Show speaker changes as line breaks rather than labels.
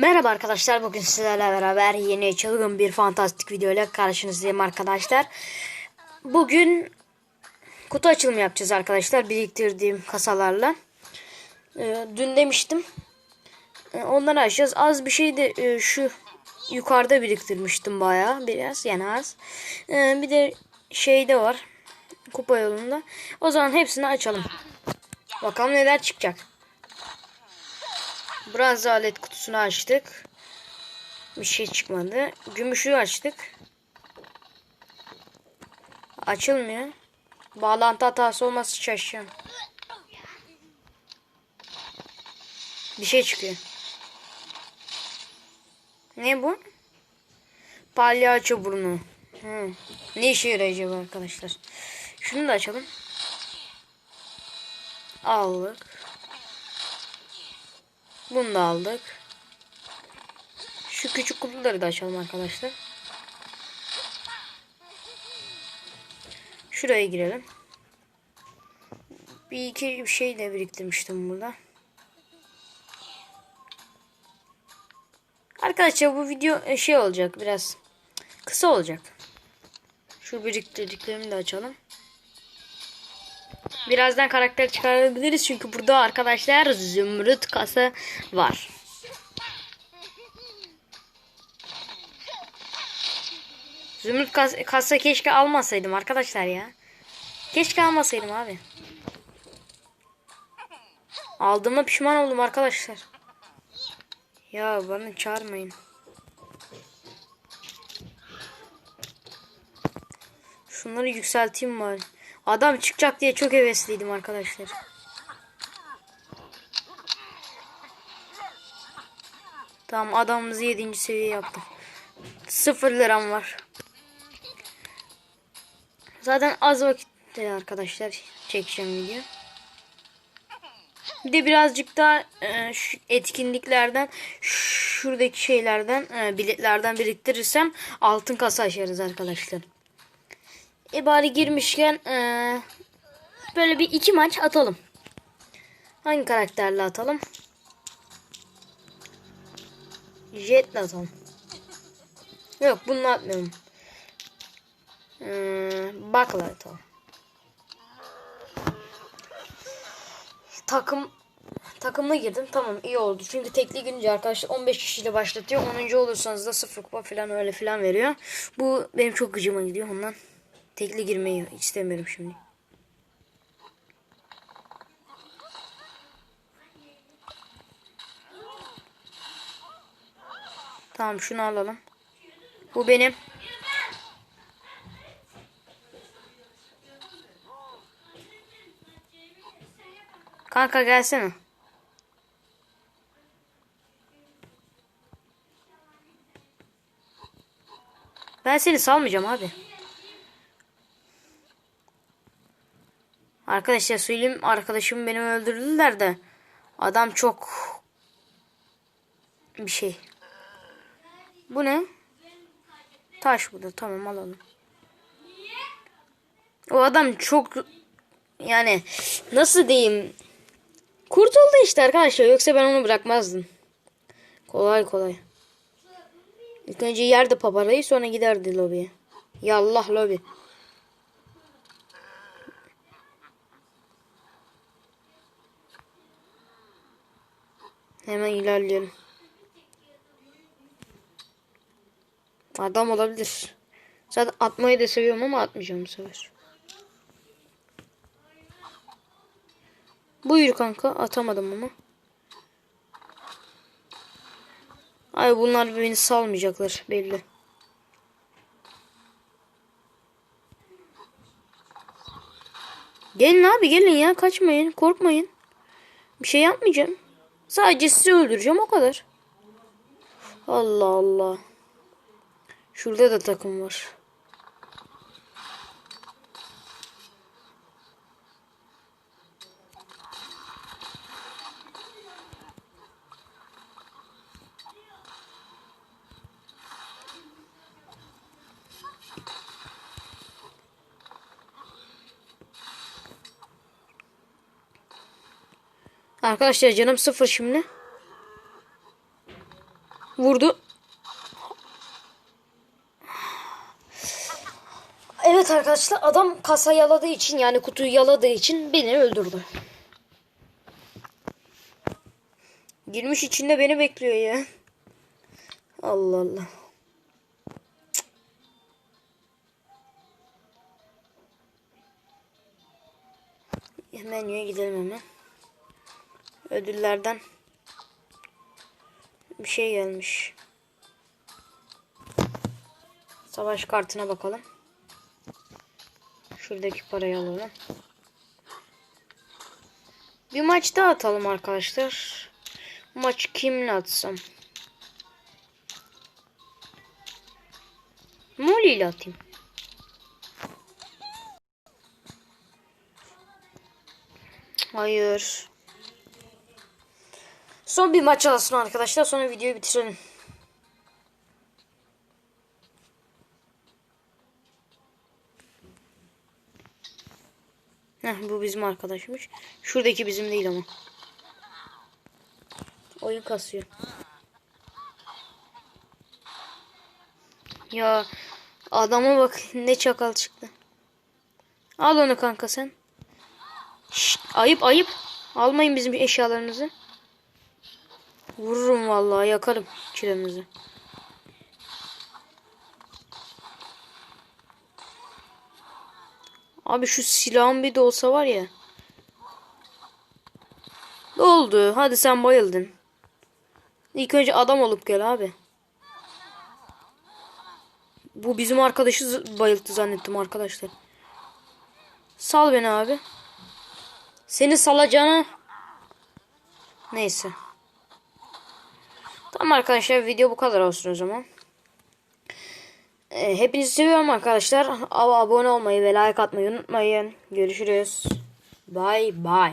Merhaba arkadaşlar bugün sizlerle beraber yeni çılgın bir fantastik video ile karşınızdayım arkadaşlar. Bugün kutu açılımı yapacağız arkadaşlar biriktirdiğim kasalarla. Ee, dün demiştim. Ee, onları açacağız. Az bir şey de e, şu yukarıda biriktirmiştim bayağı biraz yani az. Ee, bir de şeyde var kupa yolunda. O zaman hepsini açalım. Bakalım neler çıkacak. Bronz alet kutusunu açtık. Bir şey çıkmadı. Gümüşü açtık. Açılmıyor. Bağlantı hatası olması şaşıyorum. Bir şey çıkıyor. Ne bu? Palyaço burnu. Hı. Ne işe yarayacak arkadaşlar? Şunu da açalım. Aldık. Bunu da aldık. Şu küçük kutuları da açalım arkadaşlar. Şuraya girelim. Bir iki şey de biriktirmiştim burada. Arkadaşlar bu video e, şey olacak biraz kısa olacak. Şu biriktirdiklerimi de açalım. Birazdan karakter çıkarabiliriz çünkü burada arkadaşlar zümrüt kasa var. Zümrüt kas kasa keşke almasaydım arkadaşlar ya. Keşke almasaydım abi. Aldığıma pişman oldum arkadaşlar. Ya bana çağırmayın. Şunları yükselteyim bari. Adam çıkacak diye çok hevesliydim arkadaşlar. Tamam adamımızı 7. seviye yaptım. 0 liram var. Zaten az vakitte arkadaşlar çekeceğim video. Bir de birazcık daha e, şu etkinliklerden şuradaki şeylerden e, biletlerden biriktirirsem altın kasa açarız arkadaşlar. E bari girmişken ee, böyle bir iki maç atalım. Hangi karakterle atalım? Jet'le atalım. Yok bunu atmıyorum. Ee, Bak'la atalım. Takım takımla girdim. Tamam iyi oldu. Çünkü tekli girince arkadaşlar 15 kişiyle başlatıyor. 10. olursanız da 0 kupa falan öyle falan veriyor. Bu benim çok gıcıma gidiyor ondan. Tekli girmeyi istemiyorum şimdi. Tamam şunu alalım. Bu benim. Kanka gelsene. Ben seni salmayacağım abi. Arkadaşlar söyleyeyim arkadaşım beni öldürdüler de adam çok bir şey. Bu ne? Taş bu da tamam alalım. O adam çok yani nasıl diyeyim kurtuldu işte arkadaşlar yoksa ben onu bırakmazdım. Kolay kolay. İlk önce yerdi paparayı sonra giderdi lobiye. Yallah lobi. Hemen ilerleyelim. Adam olabilir. Zaten atmayı da seviyorum ama atmayacağım bu sefer. Buyur kanka. Atamadım ama. Ay bunlar beni salmayacaklar belli. Gelin abi gelin ya kaçmayın korkmayın. Bir şey yapmayacağım. Sadece sizi öldüreceğim o kadar. Allah Allah. Şurada da takım var. Arkadaşlar canım sıfır şimdi. Vurdu. Evet arkadaşlar adam kasa yaladığı için yani kutuyu yaladığı için beni öldürdü. Girmiş içinde beni bekliyor ya. Allah Allah. Menüye gidelim hemen. Ödüllerden bir şey gelmiş. Savaş kartına bakalım. Şuradaki parayı alalım. Bir maç daha atalım arkadaşlar. Bu maçı kimle atsam? Molly ile atayım. Hayır. Son bir maç alsın arkadaşlar. Sonra videoyu bitirelim. Heh, bu bizim arkadaşmış. Şuradaki bizim değil ama. Oyun kasıyor. Ya adama bak ne çakal çıktı. Al onu kanka sen. Şşt, ayıp ayıp. Almayın bizim eşyalarımızı. Vururum vallahi yakarım çilemizi. Abi şu silahın bir de olsa var ya. Ne oldu? Hadi sen bayıldın. İlk önce adam olup gel abi. Bu bizim arkadaşı bayılttı zannettim arkadaşlar. Sal beni abi. Seni salacağına. Neyse. Tamam arkadaşlar video bu kadar olsun o zaman. Ee, hepinizi seviyorum arkadaşlar. Abone olmayı ve like atmayı unutmayın. Görüşürüz. Bye bye.